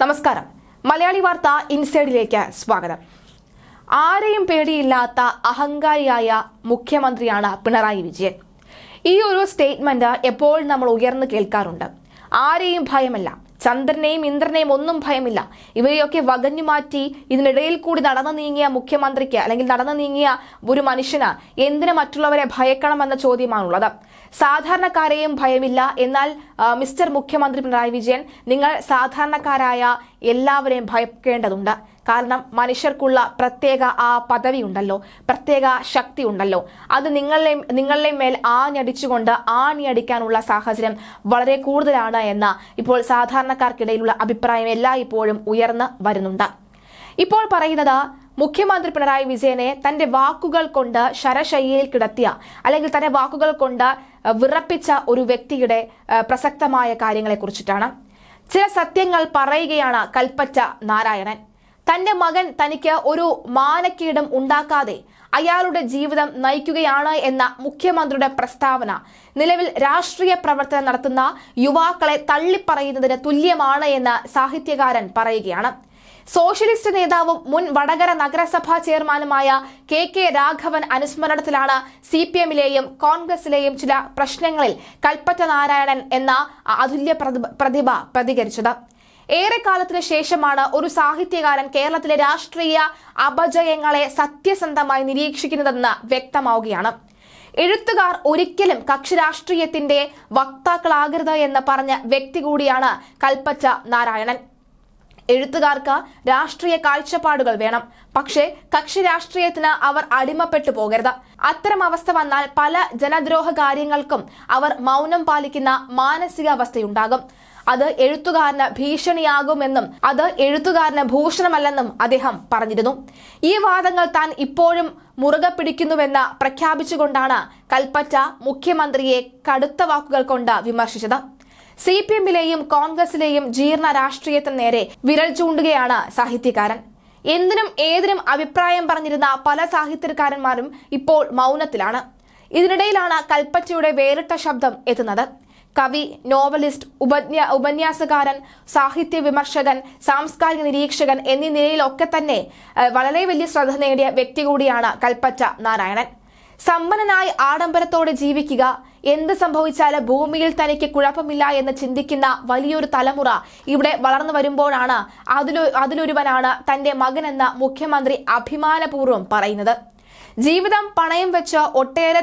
നമസ്കാരം. മലയാളി വാർത്ത ഇൻസൈഡിലേക്ക് സ്വാഗതം. ആരെയും പേടിയില്ലാത്ത അഹങ്കാരിയായ മുഖ്യമന്ത്രിയാണ് പിണറായി വിജയൻ. ഈ ഒരു സ്റ്റേറ്റ്മെന്റ് എപ്പോഴും നമ്മൾ ഉയർന്നു കേൾക്കാറുണ്ട്. ആരെയും ഭയമല്ല. ചന്ദ്രനെയും ഇന്ദ്രനെയും ഒന്നും ഭയമില്ല. ഇവരെയൊക്കെ വകഞ്ഞു മാറ്റി ഇതിനിടയിൽ കൂടി നടന്നു നീങ്ങിയ മുഖ്യമന്ത്രിക്ക് അല്ലെങ്കിൽ നടന്നു നീങ്ങിയ ഒരു മനുഷ്യന് എന്തിനു മറ്റുള്ളവരെ ഭയക്കണമെന്ന ചോദ്യമാണുള്ളത്. സാധാരണക്കാരെയും ഭയമില്ല. എന്നാൽ മിസ്റ്റർ മുഖ്യമന്ത്രി പിണറായി വിജയൻ നിങ്ങൾ സാധാരണക്കാരായ എല്ലാവരെയും ഭയക്കേണ്ടതുണ്ട്. കാരണം മനുഷ്യർക്കുള്ള പ്രത്യേക ആ പദവി ഉണ്ടല്ലോ പ്രത്യേക ശക്തി ഉണ്ടല്ലോ അത് നിങ്ങളെ നിങ്ങളുടെ മേൽ ആഞ്ഞടിച്ചുകൊണ്ട് ആണിയടിക്കാനുള്ള സാഹചര്യം വളരെ കൂടുതലാണ് എന്ന ഇപ്പോൾ സാധാരണക്കാർക്കിടയിലുള്ള അഭിപ്രായം എല്ലായ്പ്പോഴും ഉയർന്ന് വരുന്നുണ്ട്. ഇപ്പോൾ പറയുന്നത് മുഖ്യമന്ത്രി പിണറായി വിജയനെ തന്റെ വാക്കുകൾ കൊണ്ട് ശരശയ്യയിൽ കിടത്തിയ അല്ലെങ്കിൽ തന്റെ വാക്കുകൾ കൊണ്ട് വിറപ്പിച്ച ഒരു വ്യക്തിയുടെ പ്രസക്തമായ കാര്യങ്ങളെ കുറിച്ചിട്ടാണ് ചില സത്യങ്ങൾ പറയുകയാണ് കൽപ്പറ്റ നാരായണൻ. തന്റെ മകൻ തനിക്ക് ഒരു മാനക്കേടും ഉണ്ടാക്കാതെ അയാളുടെ ജീവിതം നയിക്കുകയാണ് എന്ന മുഖ്യമന്ത്രിയുടെ പ്രസ്താവന. നിലവിൽ രാഷ്ട്രീയ പ്രവർത്തനം നടത്തുന്ന യുവാക്കളെ തള്ളിപ്പറയുന്നതിന് തുല്യമാണ് എന്ന് സാഹിത്യകാരൻ പറയുകയാണ്. സോഷ്യലിസ്റ്റ് നേതാവും മുൻ വടകര നഗരസഭാ ചെയർമാനുമായ കെ കെ രാഘവൻ അനുസ്മരണത്തിലാണ് സി പി എമ്മിലെയും കോൺഗ്രസിലെയും ചില പ്രശ്നങ്ങളിൽ കൽപ്പറ്റ നാരായണൻ എന്ന അതുല്യ പ്രതിഭ- പ്രതികരിച്ചത്. ഏറെക്കാലത്തിന് ശേഷമാണ് ഒരു സാഹിത്യകാരൻ കേരളത്തിലെ രാഷ്ട്രീയ അപജയങ്ങളെ സത്യസന്ധമായി നിരീക്ഷിക്കുന്നതെന്ന് വ്യക്തമാവുകയാണ്. എഴുത്തുകാർ ഒരിക്കലും കക്ഷി രാഷ്ട്രീയത്തിന്റെ വക്താക്കളാകരുത് എന്ന് പറഞ്ഞ വ്യക്തി കൂടിയാണ് കൽപ്പറ്റ നാരായണൻ. എഴുത്തുകാർക്ക് രാഷ്ട്രീയ കാഴ്ചപ്പാടുകൾ വേണം. പക്ഷേ കക്ഷി രാഷ്ട്രീയത്തിന് അവർ അടിമപ്പെട്ടു പോകരുത്. അത്തരം അവസ്ഥ വന്നാൽ പല ജനദ്രോഹ കാര്യങ്ങൾക്കും അവർ മൗനം പാലിക്കുന്ന മാനസികാവസ്ഥയുണ്ടാകും. അത് എഴുത്തുകാരന് ഭീഷണിയാകുമെന്നും അത് എഴുത്തുകാരന് ഭൂഷണമല്ലെന്നും അദ്ദേഹം പറഞ്ഞിരുന്നു. ഈ വാദങ്ങൾ താൻ ഇപ്പോഴും മുറുകെ പിടിക്കുന്നുവെന്ന് പ്രഖ്യാപിച്ചുകൊണ്ടാണ് കൽപ്പറ്റ മുഖ്യമന്ത്രിയെ കടുത്ത വാക്കുകൾ കൊണ്ട് വിമർശിച്ചത്. സി പി എമ്മിലെയും കോൺഗ്രസിലെയും ജീർണ രാഷ്ട്രീയത്തിന് നേരെ വിരൽ ചൂണ്ടുകയാണ് സാഹിത്യകാരൻ. എന്തിനും ഏതിനും അഭിപ്രായം പറഞ്ഞിരുന്ന പല സാഹിത്യകാരന്മാരും ഇപ്പോൾ മൗനത്തിലാണ്. ഇതിനിടയിലാണ് കൽപ്പറ്റയുടെ വേറിട്ട ശബ്ദം എത്തുന്നത്. കവി നോവലിസ്റ്റ് ഉപന്യ ഉപന്യാസകാരൻ സാഹിത്യ വിമർശകൻ സാംസ്കാരിക നിരീക്ഷകൻ എന്നീ നിലയിലൊക്കെ തന്നെ വളരെ വലിയ ശ്രദ്ധ നേടിയ വ്യക്തി കൂടിയാണ് കൽപ്പറ്റ നാരായണൻ. സമ്പന്നനായി ആഡംബരത്തോടെ ജീവിക്കുക എന്ത് സംഭവിച്ചാലും ഭൂമിയിൽ തനിക്ക് കുഴപ്പമില്ല എന്ന് ചിന്തിക്കുന്ന വലിയൊരു തലമുറ ഇവിടെ വളർന്നു വരുമ്പോഴാണ് അതിലൊ അതിലൊരുവനാണ് തന്റെ മകനെന്ന് മുഖ്യമന്ത്രി അഭിമാനപൂർവം പറയുന്നത്. ജീവിതം പണയം വെച്ച് ഒട്ടേറെ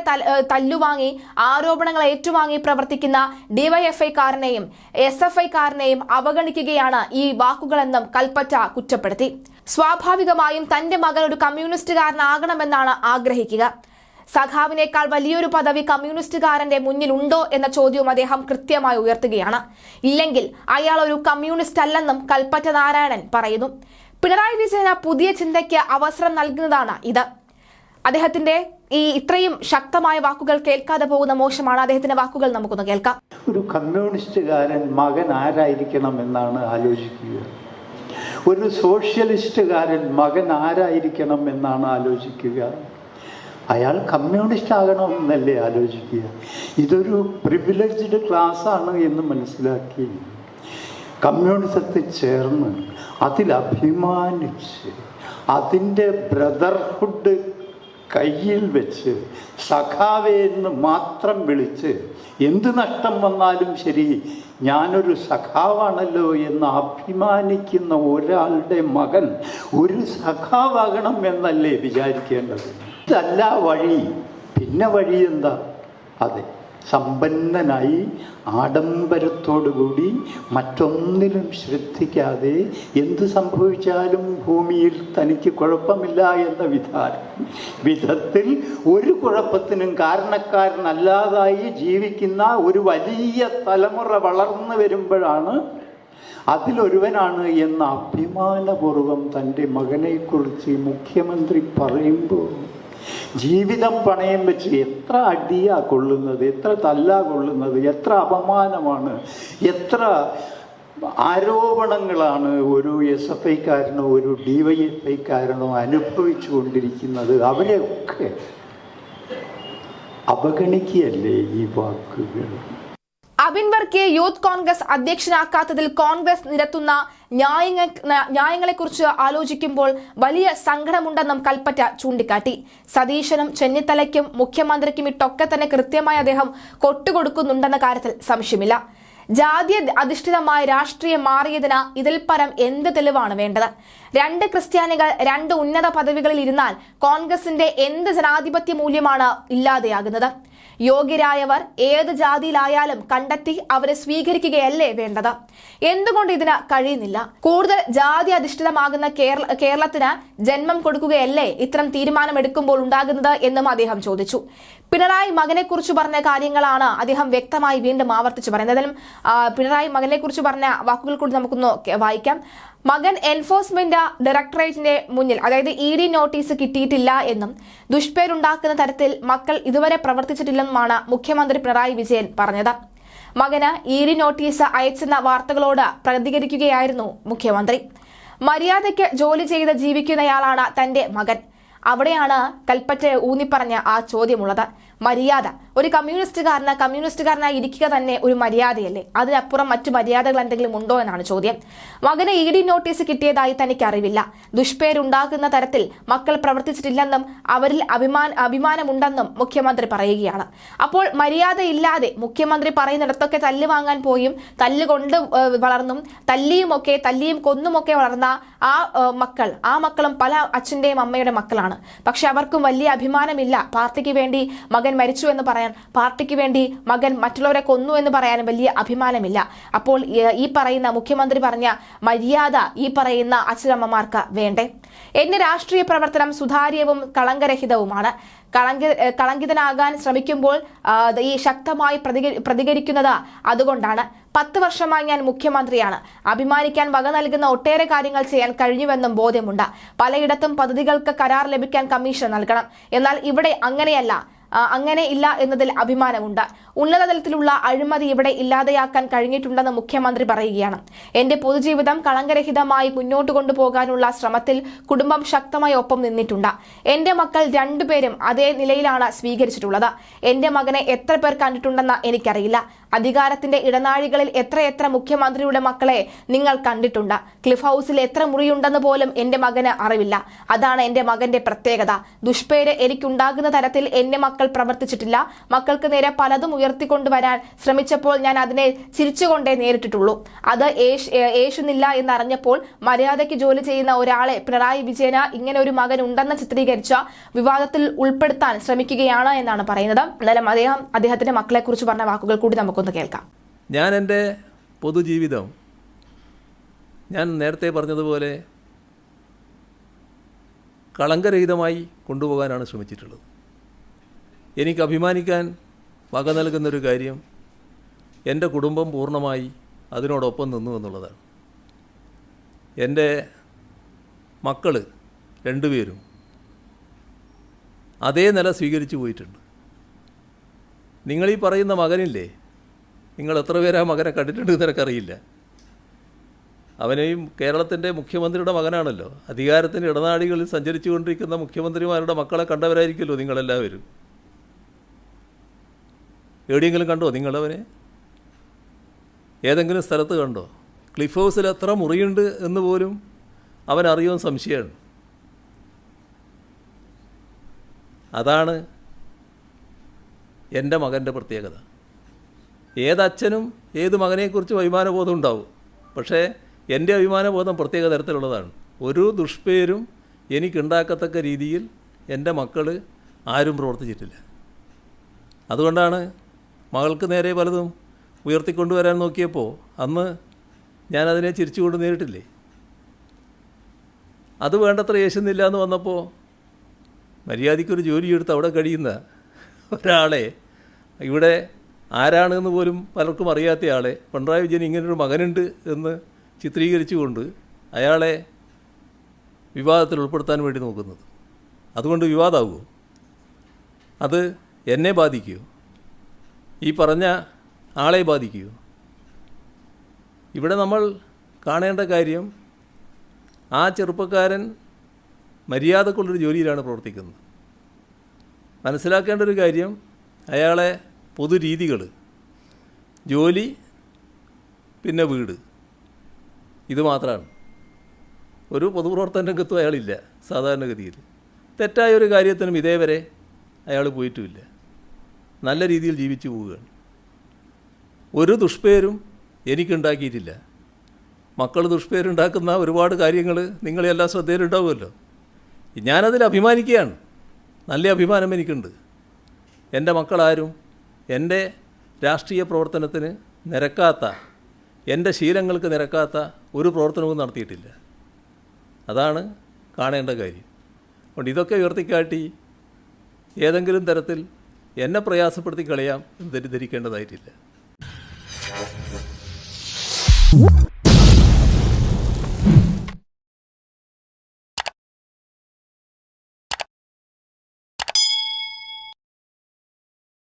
തല്ലുവാങ്ങി ആരോപണങ്ങൾ ഏറ്റുവാങ്ങി പ്രവർത്തിക്കുന്ന ഡിവൈഎഫ്ഐക്കാരനെയും എസ് എഫ് ഐക്കാരനെയും അവഗണിക്കുകയാണ് ഈ വാക്കുകളെന്നും കൽപ്പറ്റ കുറ്റപ്പെടുത്തി. സ്വാഭാവികമായും തന്റെ മകൻ ഒരു കമ്മ്യൂണിസ്റ്റുകാരനാകണമെന്നാണ് ആഗ്രഹിക്കുക. സഖാവിനേക്കാൾ വലിയൊരു പദവി കമ്മ്യൂണിസ്റ്റുകാരന്റെ മുന്നിൽ ഉണ്ടോ എന്ന ചോദ്യവും അദ്ദേഹം കൃത്യമായി ഉയർത്തുകയാണ്. ഇല്ലെങ്കിൽ അയാൾ ഒരു കമ്മ്യൂണിസ്റ്റ് അല്ലെന്നും കൽപ്പറ്റ നാരായണൻ പറയുന്നു. പിണറായി വിജയന് പുതിയ ചിന്തയ്ക്ക് അവസരം നൽകുന്നതാണ് ഇത്. അദ്ദേഹത്തിന്റെ ഈ ഇത്രയും ശക്തമായ വാക്കുകൾ കേൾക്കാതെ പോകുന്ന മോശമാണ്. അദ്ദേഹത്തിന്റെ വാക്കുകൾ നമുക്കൊന്ന് കേൾക്കാം. ഒരു കമ്മ്യൂണിസ്റ്റുകാരൻ മകൻ ആരായിരിക്കണം എന്നാണ് ആലോചിക്കുക. ഒരു സോഷ്യലിസ്റ്റുകാരൻ മകൻ ആരായിരിക്കണം എന്നാണ് ആലോചിക്കുക. അയാൾ കമ്മ്യൂണിസ്റ്റ് ആകണം എന്നല്ലേ ആലോചിക്കുക. ഇതൊരു പ്രിവിലേജ്ഡ് ക്ലാസ്സാണ് എന്ന് മനസ്സിലാക്കി കമ്മ്യൂണിസത്തിൽ ചേർന്ന് അതിൽ അഭിമാനിച്ച് അതിന്റെ ബ്രദർഹുഡ് കയ്യിൽ വെച്ച് സഖാവേ എന്ന് മാത്രം വിളിച്ച് എന്ത് നഷ്ടം വന്നാലും ശരി ഞാനൊരു സഖാവാണല്ലോ എന്ന് അഭിമാനിക്കുന്ന ഒരാളുടെ മകൻ ഒരു സഖാവാകണം എന്നല്ലേ വിചാരിക്കേണ്ടത്? ഇതല്ല വഴി. പിന്നെ വഴി എന്താ? അതെ. സമ്പന്നനായി ആഡംബരത്തോടുകൂടി മറ്റൊന്നിലും ശ്രദ്ധിക്കാതെ എന്ത് സംഭവിച്ചാലും ഭൂമിയിൽ തനിക്ക് കുഴപ്പമില്ല എന്ന വിധാനം. വിധത്തിൽ ഒരു കുഴപ്പത്തിനും കാരണക്കാരനല്ലാതായി ജീവിക്കുന്ന ഒരു വലിയ തലമുറ വളർന്നു വരുമ്പോഴാണ് അതിലൊരുവനാണ് എന്ന അഭിമാനപൂർവം തന്റെ മകനെക്കുറിച്ച് മുഖ്യമന്ത്രി പറയുമ്പോൾ ജീവിതം പണയം വെച്ച് എത്ര അടിയാ കൊള്ളുന്നത് എത്ര തല്ലാ കൊള്ളുന്നത് എത്ര അപമാനമാണ് എത്ര ആരോപണങ്ങളാണ് ഒരു എസ് എഫ് ഐക്കാരനോ ഒരു ഡി വൈ എഫ് ഐക്കാരനോ അനുഭവിച്ചു കൊണ്ടിരിക്കുന്നത്. അവരെയൊക്കെ അവഗണിക്കുകയല്ലേ ഈ വാക്കുകൾ? അബിൻ വർക്കിയെ യൂത്ത് കോൺഗ്രസ് അധ്യക്ഷനാക്കാത്തതിൽ കോൺഗ്രസ് നിരത്തുന്ന ന്യായങ്ങ ന്യായങ്ങളെക്കുറിച്ച് ആലോചിക്കുമ്പോൾ വലിയ സങ്കടമുണ്ടെന്നും കൽപ്പറ്റ ചൂണ്ടിക്കാട്ടി. സതീശനും ചെന്നിത്തലയ്ക്കും മുഖ്യമന്ത്രിക്കും ഇട്ടൊക്കെ തന്നെ കൃത്യമായി അദ്ദേഹം കൊട്ടുകൊടുക്കുന്നുണ്ടെന്ന കാര്യത്തിൽ സംശയമില്ല. ജാതി അധിഷ്ഠിതമായ രാഷ്ട്രീയം മാറിയതിന് ഇതിൽ പരം എന്ത് തെളിവാണ് വേണ്ടത്? രണ്ട് ക്രിസ്ത്യാനികൾ രണ്ട് ഉന്നത പദവികളിൽ ഇരുന്നാൽ കോൺഗ്രസിന്റെ എന്ത് ജനാധിപത്യ മൂല്യമാണ് ഇല്ലാതെയാകുന്നത്? യോഗ്യരായവർ ഏത് ജാതിയിലായാലും കണ്ടെത്തി അവരെ സ്വീകരിക്കുകയല്ലേ വേണ്ടത്? എന്തുകൊണ്ട് ഇതിന് കഴിയുന്നില്ല? കൂടുതൽ ജാതി അധിഷ്ഠിതമാകുന്ന കേരള കേരളത്തിന് ജന്മം കൊടുക്കുകയല്ലേ ഇത്തരം തീരുമാനമെടുക്കുമ്പോൾ ഉണ്ടാകുന്നത് എന്നും അദ്ദേഹം ചോദിച്ചു. പിണറായി മകനെ കുറിച്ച് പറഞ്ഞ കാര്യങ്ങളാണ് അദ്ദേഹം വ്യക്തമായി വീണ്ടും ആവർത്തിച്ചു പറയുന്നത്. പിണറായി മകനെ കുറിച്ച് പറഞ്ഞ വാക്കുകൾ കൂടി നമുക്കൊന്ന് വായിക്കാം. മകൻ എൻഫോഴ്സ്മെന്റ് ഡയറക്ടറേറ്റിന്റെ മുന്നിൽ അതായത് ഇ ഡി നോട്ടീസ് കിട്ടിയിട്ടില്ല എന്നും ദുഷ്പേരുണ്ടാക്കുന്ന തരത്തിൽ മക്കൾ ഇതുവരെ പ്രവർത്തിച്ചിട്ടില്ലെന്നുമാണ് മുഖ്യമന്ത്രി പിണറായി വിജയൻ പറഞ്ഞത്. മകന് ഇ ഡി നോട്ടീസ് അയച്ചെന്ന വാർത്തകളോട് പ്രതികരിക്കുകയായിരുന്നു മുഖ്യമന്ത്രി. മര്യാദയ്ക്ക് ജോലി ചെയ്ത് ജീവിക്കുന്നയാളാണ് തന്റെ മകൻ. അവിടെയാണ് കൽപ്പറ്റ ഊന്നിപ്പറഞ്ഞ ആ ചോദ്യമുള്ളത്. മര്യാദ. ഒരു കമ്മ്യൂണിസ്റ്റുകാരന് കമ്മ്യൂണിസ്റ്റുകാരനായി ഇരിക്കുക തന്നെ ഒരു മര്യാദയല്ലേ? അതിനപ്പുറം മറ്റു മര്യാദകൾ എന്തെങ്കിലും ഉണ്ടോ എന്നാണ് ചോദ്യം. മകന് ഇ ഡി നോട്ടീസ് കിട്ടിയതായി തനിക്ക് അറിവില്ല. ദുഷ്പേരുണ്ടാക്കുന്ന തരത്തിൽ മക്കൾ പ്രവർത്തിച്ചിട്ടില്ലെന്നും അവരിൽ അഭിമാന അഭിമാനമുണ്ടെന്നും മുഖ്യമന്ത്രി പറയുകയാണ്. അപ്പോൾ മര്യാദയില്ലാതെ മുഖ്യമന്ത്രി പറയുന്നിടത്തൊക്കെ തല്ല് വാങ്ങാൻ പോയും തല്ലുകൊണ്ട് വളർന്നും തല്ലിയുമൊക്കെ തല്ലിയും കൊന്നുമൊക്കെ വളർന്ന ആ മക്കൾ ആ മക്കളും പല അച്ഛന്റെയും അമ്മയുടെ മക്കളാണ്. പക്ഷെ അവർക്കും വലിയ അഭിമാനമില്ല. പാർട്ടിക്ക് വേണ്ടി മകൻ മരിച്ചു എന്ന് പറയാൻ പാർട്ടിക്ക് വേണ്ടി മകൻ മറ്റുള്ളവരെ കൊന്നു എന്ന് പറയാനും വലിയ അഭിമാനമില്ല. അപ്പോൾ ഈ പറയുന്ന മുഖ്യമന്ത്രി പറഞ്ഞ മര്യാദ ഈ പറയുന്ന അച്ഛനമ്മമാർക്ക് വേണ്ടേ? എന്റെ രാഷ്ട്രീയ പ്രവർത്തനം സുതാര്യവും കളങ്കരഹിതവുമാണ്. കളങ്ക കളങ്കിതനാകാൻ ശ്രമിക്കുമ്പോൾ ഈ ശക്തമായി പ്രതികരി പ്രതികരിക്കുന്നത് അതുകൊണ്ടാണ്. പത്ത് വർഷമായി ഞാൻ മുഖ്യമന്ത്രിയാണ്. അഭിമാനിക്കാൻ വക നൽകുന്ന ഒട്ടേറെ കാര്യങ്ങൾ ചെയ്യാൻ കഴിഞ്ഞുവെന്നും ബോധ്യമുണ്ട്. പലയിടത്തും പദ്ധതികൾക്ക് കരാർ ലഭിക്കാൻ കമ്മീഷൻ നൽകണം. എന്നാൽ ഇവിടെ അങ്ങനെയല്ല. അങ്ങനെ ഇല്ല എന്നതിൽ അഭിമാനമുണ്ട്. ഉന്നത തലത്തിലുള്ള അഴിമതി ഇവിടെ ഇല്ലാതെയാക്കാൻ കഴിഞ്ഞിട്ടുണ്ടെന്ന് മുഖ്യമന്ത്രി പറയുകയാണ്. എന്റെ പൊതുജീവിതം കളങ്കരഹിതമായി മുന്നോട്ട് കൊണ്ടുപോകാനുള്ള ശ്രമത്തിൽ കുടുംബം ശക്തമായി ഒപ്പം നിന്നിട്ടുണ്ട്. എന്റെ മക്കൾ രണ്ടുപേരും അതേ നിലയിലാണ് സ്വീകരിച്ചിട്ടുള്ളത്. എന്റെ മകനെ എത്ര പേർ കണ്ടിട്ടുണ്ടെന്ന് എനിക്കറിയില്ല. അധികാരത്തിന്റെ ഇടനാഴികളിൽ എത്രയെത്ര മുഖ്യമന്ത്രിയുടെ മക്കളെ നിങ്ങൾ കണ്ടിട്ടുണ്ട്? ക്ലിഫ് ഹൗസിൽ എത്ര മുറിയുണ്ടെന്ന് പോലും എന്റെ മകന് അറിവില്ല. അതാണ് എന്റെ മകന്റെ പ്രത്യേകത. ദുഷ്പേര് എനിക്കുണ്ടാകുന്ന തരത്തിൽ എന്റെ മക്കൾ പ്രവർത്തിച്ചിട്ടില്ല. മക്കൾക്ക് നേരെ പലതും ഉയർത്തിക്കൊണ്ടുവരാൻ ശ്രമിച്ചപ്പോൾ ഞാൻ അതിനെ ചിരിച്ചുകൊണ്ടേ നേരിട്ടിട്ടുള്ളൂ. അത് ഏഷുന്നില്ല എന്നറിഞ്ഞപ്പോൾ മര്യാദയ്ക്ക് ജോലി ചെയ്യുന്ന ഒരാളെ പിണറായി വിജയന് ഇങ്ങനെ ഒരു മകൻ ഉണ്ടെന്ന് ചിത്രീകരിച്ച വിവാദത്തിൽ ഉൾപ്പെടുത്താൻ ശ്രമിക്കുകയാണ് എന്നാണ് പറയുന്നത്. എന്നാലും അദ്ദേഹം അദ്ദേഹത്തിന്റെ മക്കളെ കുറിച്ച് പറഞ്ഞ വാക്കുകൾ കൂടി നമുക്കൊന്ന് കേൾക്കാം. ഞാൻ എന്റെ പൊതുജീവിതം ഞാൻ നേരത്തെ പറഞ്ഞതുപോലെ കളങ്കരഹിതമായി കൊണ്ടുപോകാനാണ് ശ്രമിച്ചിട്ടുള്ളത്. എനിക്ക് അഭിമാനിക്കാൻ വക നൽകുന്നൊരു കാര്യം എന്റെ കുടുംബം പൂർണമായി അതിനോടൊപ്പം നിന്നു എന്നുള്ളതാണ്. എന്റെ മക്കൾ രണ്ടുപേരും അതേ നില സ്വീകരിച്ചു പോയിട്ടുണ്ട്. നിങ്ങളീ പറയുന്ന മകനില്ലേ? നിങ്ങൾ എത്ര പേര് ആ മകനെ കണ്ടിട്ടുണ്ട് എന്ന് എനിക്കറിയില്ല അവനെയും കേരളത്തിന്റെ മുഖ്യമന്ത്രിയുടെ മകനാണല്ലോ. അധികാരത്തിന്റെ ഇടനാടികളിൽ സഞ്ചരിച്ചുകൊണ്ടിരിക്കുന്ന മുഖ്യമന്ത്രിമാരുടെ മക്കളെ കണ്ടവരായിരിക്കുമല്ലോ നിങ്ങളെല്ലാവരും. എവിടെയെങ്കിലും കണ്ടോ നിങ്ങളവനെ ഏതെങ്കിലും സ്ഥലത്ത് കണ്ടോ? ക്ലിഫ് ഹൗസിൽ എത്ര മുറിയുണ്ട് എന്ന് പോലും അറിയുവാൻ സംശയമാണ്. അതാണ് എന്റെ മകന്റെ പ്രത്യേകത. ഏതച്ഛനും ഏത് മകനെക്കുറിച്ചും അഭിമാനബോധം ഉണ്ടാവും. പക്ഷേ എന്റെ അഭിമാനബോധം പ്രത്യേക തരത്തിലുള്ളതാണ്. ഒരു ദുഷ്പേരും എനിക്കുണ്ടാക്കത്തക്ക രീതിയിൽ എന്റെ മക്കൾ ആരും പ്രവർത്തിച്ചിട്ടില്ല. അതുകൊണ്ടാണ് മകൾക്ക് നേരെ പലതും ഉയർത്തിക്കൊണ്ടുവരാൻ നോക്കിയപ്പോൾ അന്ന് ഞാനതിനെ ചിരിച്ചുകൊണ്ട് നേരിട്ടില്ലേ? അത് വേണ്ടത്ര യേശുന്നില്ല എന്ന് വന്നപ്പോൾ മര്യാദയ്ക്കൊരു ജോലിയെടുത്ത് അവിടെ കഴിയുന്ന ഒരാളെ ഇവിടെ ആരാണെന്ന് പോലും പലർക്കും അറിയാത്ത ആളെ. പിണറായി വിജയൻ ഇങ്ങനൊരു മകനുണ്ട് എന്ന് ചിത്രീകരിച്ചുകൊണ്ട് അയാളെ വിവാദത്തിൽ ഉൾപ്പെടുത്താൻ വേണ്ടി നോക്കുന്നത്. അതുകൊണ്ട് വിവാദമാകുമോ അത് എന്നെ ബാധിക്കുമോ? ഈ പറഞ്ഞ ആളെ ബാധിക്കുമോ? ഇവിടെ നമ്മൾ കാണേണ്ട കാര്യം ആ ചെറുപ്പക്കാരൻ മര്യാദക്കുള്ളൊരു ജോലിയിലാണ് പ്രവർത്തിക്കുന്നത്. മനസ്സിലാക്കേണ്ട ഒരു കാര്യം അയാളെ പൊതുരീതികൾ. ജോലി പിന്നെ വീട്. ഇത് മാത്രമാണ് ഒരു പൊതുപ്രവർത്തന രംഗത്തും അയാളില്ല സാധാരണഗതിയിൽ. തെറ്റായ ഒരു കാര്യത്തിനും ഇതേവരെ അയാൾ പോയിട്ടുമില്ല. നല്ല രീതിയിൽ ജീവിച്ചു പോവുകയാണ്. ഒരു ദുഷ്പേരും എനിക്കുണ്ടാക്കിയിട്ടില്ല. മക്കൾ ദുഷ്പേരുണ്ടാക്കുന്ന ഒരുപാട് കാര്യങ്ങൾ നിങ്ങളെല്ലാം ശ്രദ്ധയിലുണ്ടാവുമല്ലോ. ഞാനതിൽ അഭിമാനിക്കുകയാണ്. നല്ല അഭിമാനം എനിക്കുണ്ട്. എന്റെ മക്കളാരും എന്റെ രാഷ്ട്രീയ പ്രവർത്തനത്തിന് നിരക്കാത്ത എന്റെ ശീലങ്ങൾക്ക് നിരക്കാത്ത ഒരു പ്രവർത്തനവും നടത്തിയിട്ടില്ല. അതാണ് കാണേണ്ട കാര്യം. അതുകൊണ്ട് ഇതൊക്കെ ഉയർത്തിക്കാട്ടി ഏതെങ്കിലും തരത്തിൽ എന്നെ പ്രയാസപ്പെടുത്തി കളയാം എന്ന് തെറ്റിദ്ധരിക്കേണ്ടതായിട്ടില്ല.